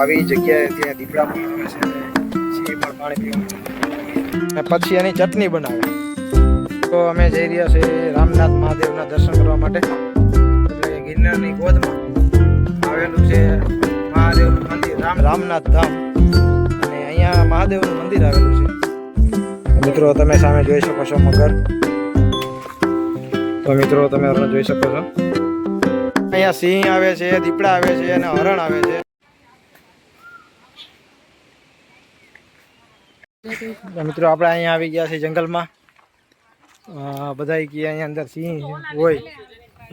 આવી જગ્યાએ ત્યાં દીપડા પણ છે સિંહ પણ પાણી પીવા પછી એની ચટણી બનાવે. તો અમે જઈ રહ્યા છીએ રામનાથ મહાદેવના દર્શન કરવા માટે. એટલે ગિરનારની ગોદમાં આવેલું છે મહાદેવનું મંદિર, રામ રામનાથ ધામ. અને અહીંયા મહાદેવનું મંદિર આવેલું છે. મિત્રો, તમે સામે જોઈ શકો છો મગર. તો મિત્રો, તમે હરણ જોઈ શકો છો. અહીંયા સિંહ આવે છે, દીપડા આવે છે અને હરણ આવે છે. મિત્રો આપણે અહીંયા આવી ગયા છે જંગલમાં. બધા કે અહીંયા અંદર સિંહ હોય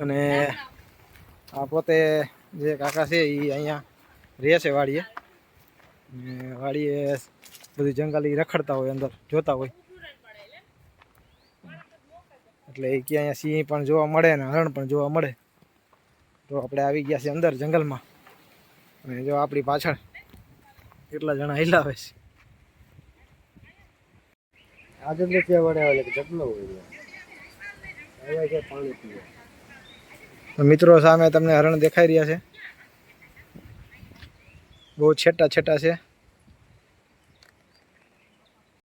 અને આ પોતે જે કાકા છે એ અહીંયા રહે છે વાડીએ. વાડીએ બધું જંગલ એ રખડતા હોય અંદર, જોતા હોય. એટલે એ કે અહીંયા સિંહ પણ જોવા મળે અને હરણ પણ જોવા મળે. તો આપણે આવી ગયા છે અંદર જંગલમાં. અને જો આપણી પાછળ કેટલા જણા હિલાવે છે. આજે તો ત્યાં વડે આવે કે જટલો હોય પાણી પીવે. મિત્રો સામે તમને હરણ દેખાઈ રહ્યા છે. બહુ છેટા છેટા છે.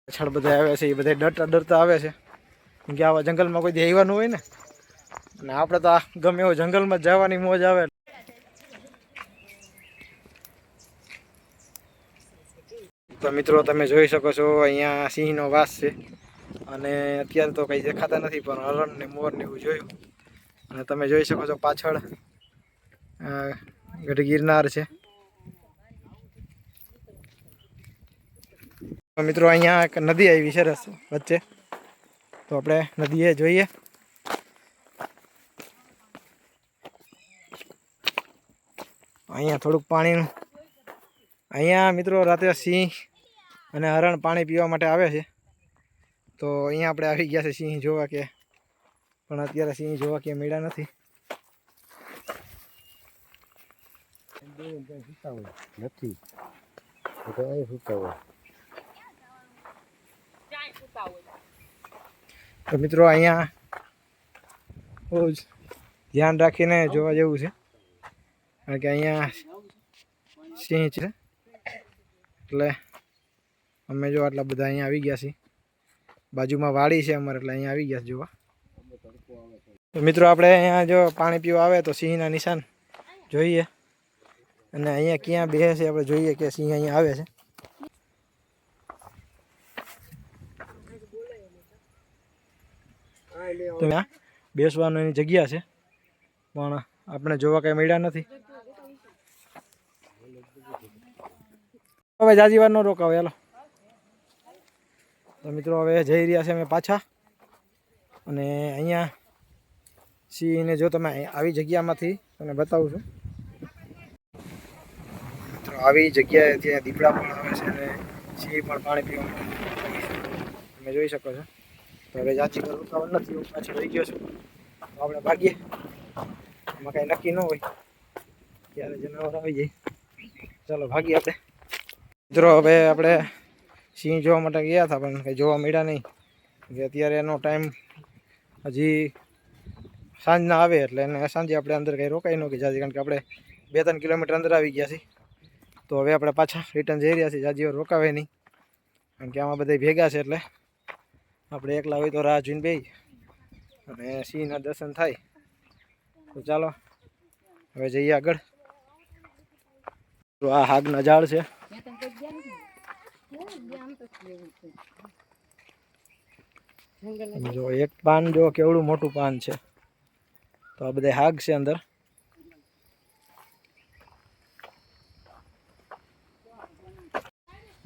પાછળ બધા આવે છે, એ બધા ડરતા ડરતા આવે છે. કેમ કે આવા જંગલમાં કોઈ દેવાનું હોય ને? અને આપણે તો આ ગમે એવો જંગલમાં જવાની મોજ આવે. તો મિત્રો તમે જોઈ શકો છો, અહીંયા સિંહનો વાસ છે. અને અત્યારે તો કંઈ દેખાતા નથી, પણ હરણ ને મોર ને એવું જોયું. અને તમે જોઈ શકો છો પાછળ ગઢ ગિરનાર છે. મિત્રો અહીંયા એક નદી આવી સરસ વચ્ચે. તો આપણે નદીએ જોઈએ. અહીંયા થોડુંક પાણીનું. અહીંયા મિત્રો રાતે સિંહ અને હરણ પાણી પીવા માટે આવે છે. તો અહીંયા આપણે આવી ગયા છે સિંહ જોવા કે પણ અત્યારે સિંહ જોવા કે મેળા નથી. નથી. તો મિત્રો અહીંયા બહુ જ ધ્યાન રાખીને જોવા જેવું છે. કારણ કે અહીંયા સિંહ છે. એટલે અમે જો આટલા બધા અહીંયા આવી ગયા છીએ. બાજુમાં વાડી છે અમારે, એટલે અહીંયા આવી ગયા જોવા. મિત્રો, આપણે અહીંયા જો પાણી પીવા આવે તો સિંહના નિશાન જોઈએ. અને અહીંયા ક્યાં બે છે, આપણે જોઈએ કે સિંહ અહીંયા આવે છે. બેસવાનું એની જગ્યા છે, પણ આપણે જોવા કંઈ મળ્યા નથી. હવે જાજી વાર ન રોકાવે, હાલો. તો મિત્રો હવે જઈ રહ્યા છે અમે પાછા. અને અહીંયા સિંહને જો તમે આવી જગ્યામાંથી તમને બતાવું છું. મિત્રો, આવી જગ્યાએ ત્યાં દીપડા પણ આવે છે અને સિંહ પણ પાણી પીવા તમે જોઈ શકો છો. તો હવે જાચી રોકાવાનું નથી, હું પાછી રહી ગયો છું. તો આપણે ભાગીએ. એમાં કાંઈ નક્કી ન હોય. ત્યારે જનાવર આવી જાય. ચાલો, ભાગીએ આપણે. મિત્રો, હવે આપણે સિંહ જોવા માટે ગયા હતા, પણ કંઈ જોવા મળ્યા નહીં. કે અત્યારે એનો ટાઈમ હજી સાંજના આવે એટલે એને સાંજે આપણે અંદર કંઈ રોકાઈ ન કે જાજી, કારણ કે આપણે બે ત્રણ કિલોમીટર અંદર આવી ગયા છીએ. તો હવે આપણે પાછા રિટર્ન જઈ રહ્યા છીએ, જાજી રોકાવે નહીં. કારણ કે આમાં બધા ભેગા છે એટલે આપણે એકલા હોય તો રાહ જોઈને બે અને સિંહના દર્શન થાય. તો ચાલો, હવે જઈએ આગળ. તો આ હાગના ઝાડ છે. જો એક પાન જો કેવડું મોટું પાન છે. તો આ બધા હાગ છે અંદર.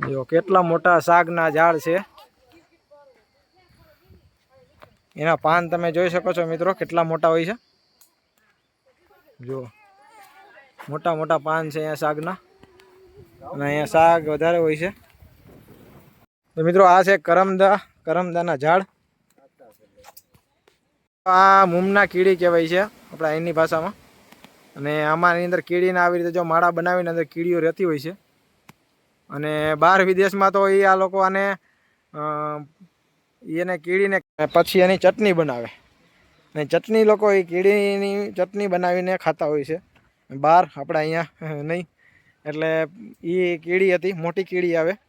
જો કેટલા મોટા શાકના ઝાડ છે. એના પાન તમે જોઈ શકો છો મિત્રો, કેટલા મોટા હોય છે. જો મોટા મોટા પાન છે અહીંયા શાકના અને અહીંયા શાક વધારે હોય છે. તો મિત્રો આ છે કરમદા, કરમદાના ઝાડ. આ મૂમના કીડી કહેવાય છે આપણા એની ભાષામાં. અને આમાં એની અંદર કીડીને આવી રીતે જો માળા બનાવીને અંદર કીડીઓ રહેતી હોય છે. અને બહાર વિદેશમાં તો એ આ લોકો આને એને કીડીને પછી એની ચટણી બનાવે. અને ચટણી લોકો એ કીડીની ચટણી બનાવીને ખાતા હોય છે. બહાર, આપણા અહીંયા નહીં. એટલે એ કીડી હતી, મોટી કીડી આવે.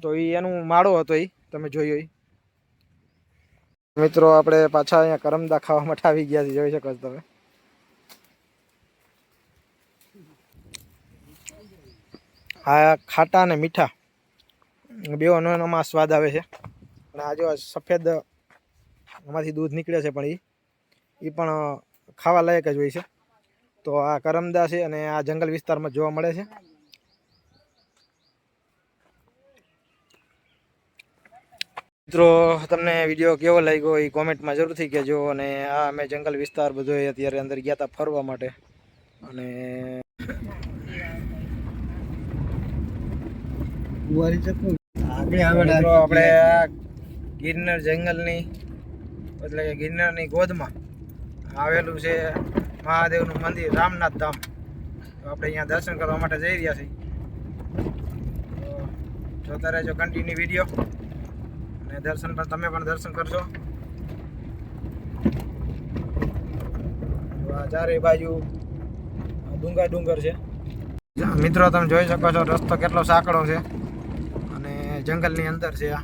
તો એ એનું માળો હતો એ તમે જોયો એ મિત્રો, આપણે પાછા અહીંયા કરમદા ખાવા માટે આવી ગયા છે જોઈ શકો છો તમે. આ ખાટા અને મીઠા બે એનામાં સ્વાદ આવે છે. અને આ જો સફેદ એમાંથી દૂધ નીકળે છે પણ એ એ પણ ખાવા લાયક જ હોય છે. તો આ કરમદા છે અને આ જંગલ વિસ્તારમાં જોવા મળે છે. મિત્રો તમને વીડિયો કેવો લાગ્યો એ કોમેન્ટમાં જરૂરથી કહેજો અને આ અમે જંગલ વિસ્તાર બધો અત્યારે અંદર ગયા હતા ફરવા માટે. અને આપણે આ ગિરનાર. જંગલની એટલે કે ગિરનારની ગોદમાં આવેલું છે મહાદેવનું મંદિર રામનાથ ધામ. તો આપણે અહીંયા દર્શન કરવા માટે જઈ રહ્યા છીએ. જોતા રહેજો કન્ટિન્યુ વીડિયો. અને દર્શન પણ તમે પણ દર્શન કરજો. ચારે બાજુ ડુંગર ડુંગર છે. મિત્રો તમે જોઈ શકો છો રસ્તો કેટલો સાંકડો છે અને જંગલની અંદર છે આ.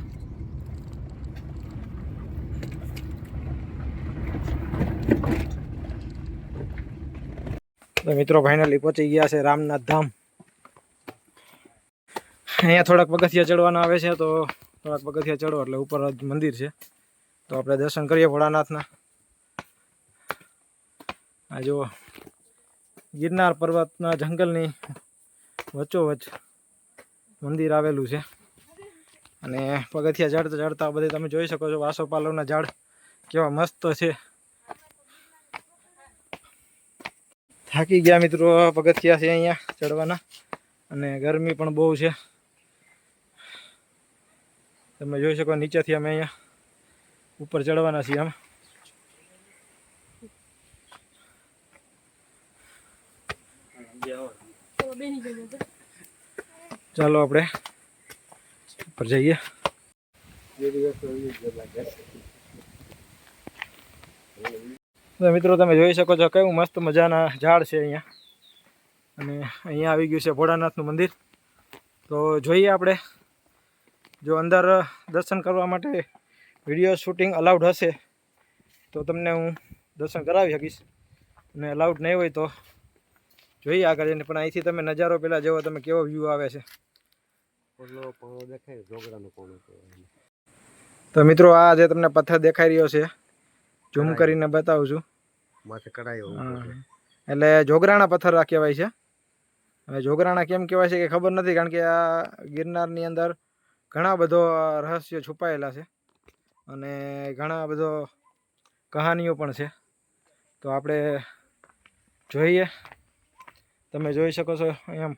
મિત્રો ફાઇનલી પહોંચી ગયા છે રામનાથ ધામ. અહીંયા થોડાક પગથિયા ચડવાના આવે છે તો થોડાક પગથિયા ચડો એટલે ઉપર જ મંદિર છે. તો આપણે દર્શન કરીએ ભોળાનાથના. આ જુઓ. ગિરનાર પર્વતના જંગલની વચ્ચોવચ્ચ મંદિર આવેલું છે. અને પગથિયા ચડતા ચડતા બધે તમે જોઈ શકો છો વાસોપાલવના ઝાડ કેવા મસ્ત છે. થાકી ગયા મિત્રો પગથિયા છે અહીંયા ચડવાના. અને ગરમી પણ બહુ છે. તમે જોઈ શકો નીચેથી અમે અહીંયા ઉપર ચડવાના છીએ અમે. ચાલો આપણે ઉપર જઈએ. મિત્રો તમે જોઈ શકો છો કેવું મસ્ત મજાના ઝાડ છે અહીંયા. અને અહીંયા આવી ગયું છે ભોળાનાથનું મંદિર. તો જોઈએ આપણે જો અંદર દર્શન કરવા માટે વીડિયો શૂટિંગ અલાઉડ હશે તો તમને હું દર્શન કરાવી શકીશ. અને અલાઉડ નહીં હોય તો જોઈએ આગળ જઈને પણ અહીંથી તમે નજારો પહેલાં જેવો તમે કેવો વ્યૂ આવે છે. તો મિત્રો આ જે તમને પથ્થર દેખાઈ રહ્યો છે ઝૂમ કરીને બતાવું છું. એટલે જોગરાણા પથ્થર આ કહેવાય છે. હવે જોગરાણા કેમ કહેવાય છે કે ખબર નથી કારણ કે આ ગિરનારની અંદર ઘણા બધો રહસ્યો છુપાયેલા છે અને ઘણા બધો કહાનીઓ પણ છે. તો આપણે જોઈએ. તમે જોઈ શકો છો એમ.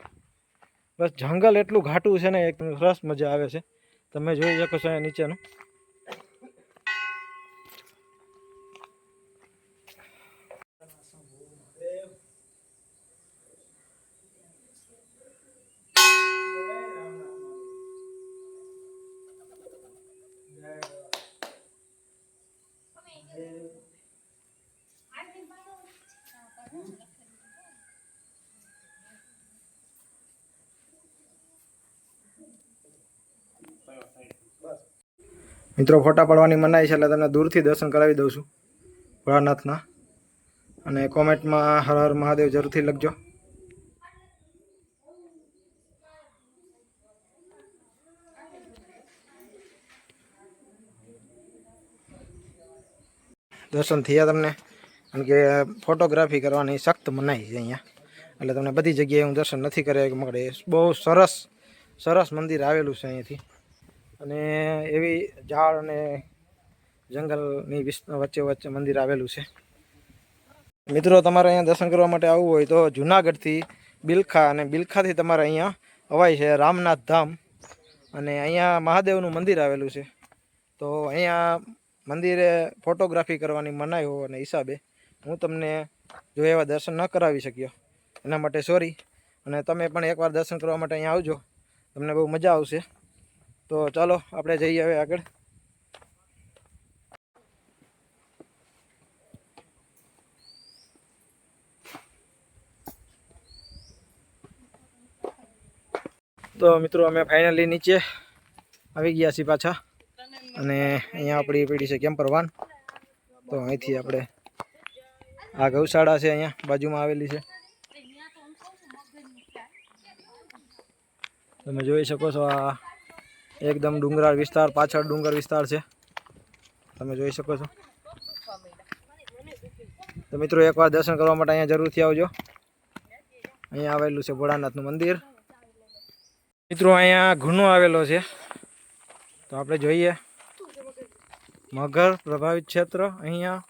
બસ જંગલ એટલું ઘાટું છે ને, એક સરસ મજા આવે છે. તમે જોઈ શકો છો અહીંયા નીચેનું. મિત્રો, ફોટા પાડવાની મનાઈ છે એટલે તમને દૂરથી દર્શન કરાવી દઉં છું ભોળાનાથના. અને કોમેન્ટમાં હર હર મહાદેવ જરૂરથી લખજો. દર્શન થયા તમને. કારણ કે ફોટોગ્રાફી કરવાની સખ્ત મનાઈ છે અહીંયા. એટલે તમને બધી જગ્યાએ હું દર્શન નથી કર્યા. મગડે બહુ સરસ સરસ મંદિર આવેલું છે અહીંયાથી. અને એવી ઝાડ અને જંગલની વચ્ચે વચ્ચે મંદિર આવેલું છે. મિત્રો, તમારે અહીંયા દર્શન કરવા માટે આવવું હોય તો જુનાગઢથી બિલખા અને બિલખાથી તમારે અહીંયા અવાય છે રામનાથ ધામ. અને અહીંયા મહાદેવનું મંદિર આવેલું છે. તો અહીંયા મંદિરે ફોટોગ્રાફી કરવાની મનાઈ હોવાના હિસાબે હું તમને જો એવા દર્શન ન કરાવી શક્યો, એના માટે સોરી. અને તમે પણ એકવાર દર્શન કરવા માટે અહીંયા આવજો. તમને બહુ મજા આવશે. તો ચાલો, આપણે જઈએ હવે આગળ. તો મિત્રો, અમે ફાઇનલી નીચે આવી ગયા છીએ પાછા. અને અહીંયા આપણી પેઢી છે કેમ્પર વાન તો અહીંથી આપણે આ ગૌશાળા છે અહીંયા, બાજુમાં આવેલી છે. તમે જોઈ શકો છો આ એકદમ ડુંગરાળ વિસ્તાર, પાછળ ડુંગર વિસ્તાર છે. તમે જોઈ શકો છો. તો મિત્રો એકવાર દર્શન કરવા માટે અહીંયા જરૂરથી આવજો. અહીંયા આવેલું છે ભોળાનાથનું મંદિર. મિત્રો અહીંયા ગુનો આવેલો છે. તો આપણે જોઈએ. મગર પ્રભાવિત ક્ષેત્ર અહીંયા.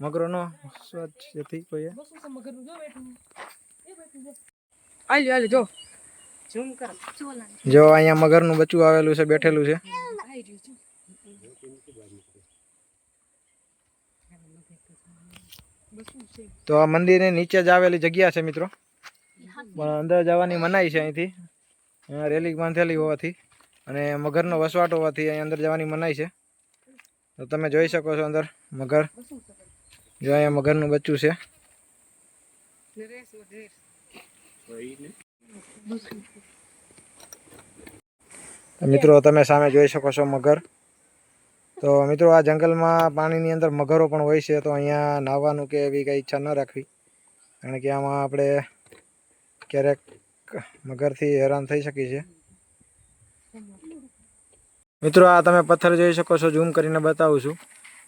મગરોનો સ્વચ્છથી કોઈએ આલ્યો, જો. જો અહીંયા મગરનું બચ્ચું આવેલું છે બેઠેલું છે. તો આ મંદિરની નીચે જ આવેલી જગ્યા છે મિત્રો. પણ અંદર જવાની મનાઈ છે અહીંથી. રેલી બાંધેલી હોવાથી અને મગરનો વસવાટ હોવાથી અહીં અંદર જવાની મનાઈ છે. તો તમે જોઈ શકો છો અંદર મગર. જો અહીંયા મગરનું બચ્ચું છે. મિત્રો, તમે સામે જોઈ શકો છો મગર. તો મિત્રો, આ જંગલમાં પાણીની અંદર મગરો પણ હોય છે, તો અહીંયા નાહવાનું કે એવી કંઈ ઈચ્છા ન રાખવી. કારણ કે આમાં આપણે ક્યારેક મગરથી હેરાન થઈ શકીએ છીએ. મિત્રો, આ તમે પથ્થર જોઈ શકો છો, ઝૂમ કરીને બતાવું છું.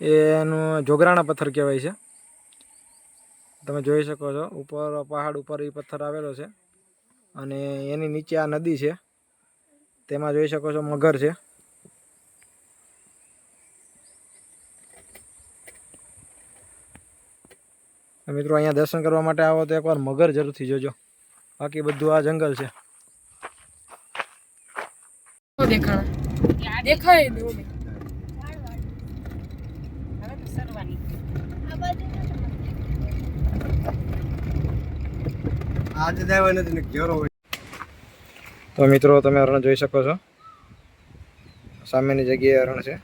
એનું જોગરાણા પથ્થર કહેવાય છે. તમે જોઈ શકો છો, ઉપર પહાડ ઉપર એ પથ્થર આવેલો છે. અને એની નીચે આ નદી છે. તેમાં જોઈ શકો છો મગર છે. મિત્રો અહીંયા દર્શન કરવા માટે આવો તો એકવાર મગર જરૂરથી જોજો. બાકી બધું આ જંગલ છે. દેખાય. આજે દેવા નથી ને ઘેરો તો મિત્રો, તમે હરણ જોઈ શકો છો. સામેની જગ્યાએ હરણ છે.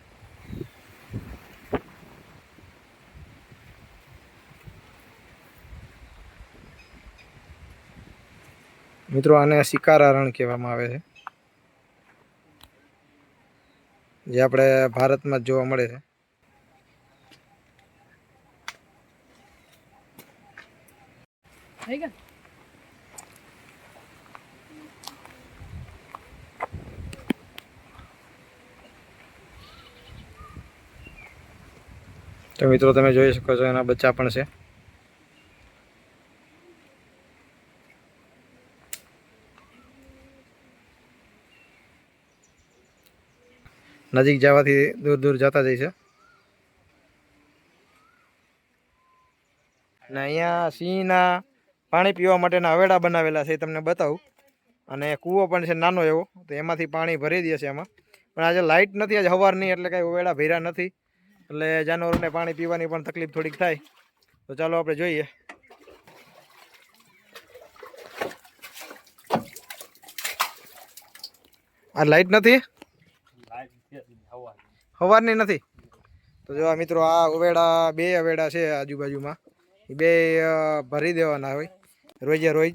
મિત્રો, આને શિકાર હરણ કહેવામાં આવે છે. જે આપણે ભારતમાં જોવા મળે છે. થઈ ગયા? તો મિત્રો, તમે જોઈ શકો છો એના બચ્ચા પણ છે. નજીક જવાથી દૂર દૂર જતા જાય છે. અને અહીંયા સિંહના પાણી પીવા માટેના હવેડા બનાવેલા છે તમને બતાવું. અને કૂવો પણ છે, નાનો એવો, તો એમાંથી પાણી ભરી દે છે એમાં પણ આજે લાઇટ નથી, આજે સવારની, એટલે કાંઈ હવેડા ભર્યા નથી. એટલે જાનવરોને પાણી પીવાની પણ તકલીફ થોડીક થાય. તો ચાલો આપણે જોઈએ. આ લાઈટ નથી? સવારની નથી? તો જો મિત્રો આ અવેડા, બે અવેડા છે આજુબાજુમાં. એ બે ભરી દેવાના હોય. રોજે રોજ.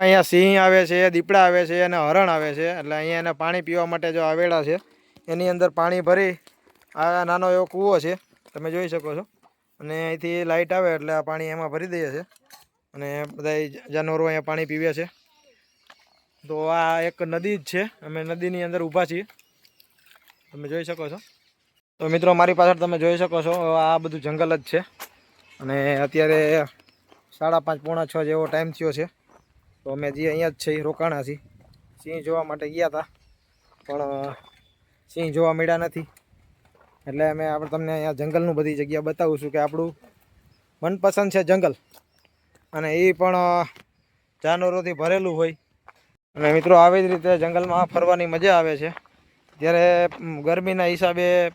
અહીંયા સિંહ આવે છે, દીપડા આવે છે અને હરણ આવે છે. એટલે અહીંયા એને પાણી પીવા માટે જો અવેડા છે. એની અંદર પાણી ભરી આ નાનો એવો કૂવો છે, તમે જોઈ શકો છો. અને અહીંથી લાઇટ આવે એટલે આ પાણી એમાં ભરી દઈએ છે અને બધા જાનવરો અહીંયા પાણી પીવે છે. તો આ એક નદી જ છે, અમે નદીની અંદર ઊભા છીએ. તમે જોઈ શકો છો. તો મિત્રો, મારી પાછળ તમે જોઈ શકો છો, આ બધું જંગલ જ છે. અને અત્યારે સાડા પાંચ, પોણા છ જેવો ટાઈમ થયો છે. તો અમે જે અહીંયા જ છીએ, રોકાણા છીએ. સિંહ જોવા માટે ગયા હતા પણ સિંહ જોવા મળ્યા નથી. એટલે અમે આપણે તમને અહીંયા જંગલનું બધી જગ્યા બતાવું છું કે આપણું મનપસંદ છે જંગલ. અને એ પણ જાનવરોથી ભરેલું હોય. અને મિત્રો, આવી જ રીતે જંગલમાં ફરવાની મજા આવે છે. ત્યારે ગરમીના હિસાબે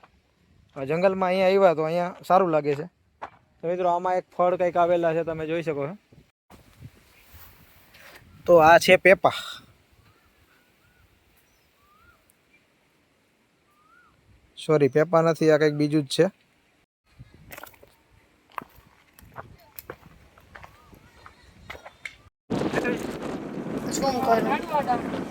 જંગલમાં અહીંયા આવ્યા તો અહીંયા સારું લાગે છે. તો મિત્રો, આમાં એક ફળ કંઈક આવેલા છે, તમે જોઈ શકો છો. તો આ છે પેપા. સોરી પેપા નથી આ કંઈક બીજું જ છે. શું કરું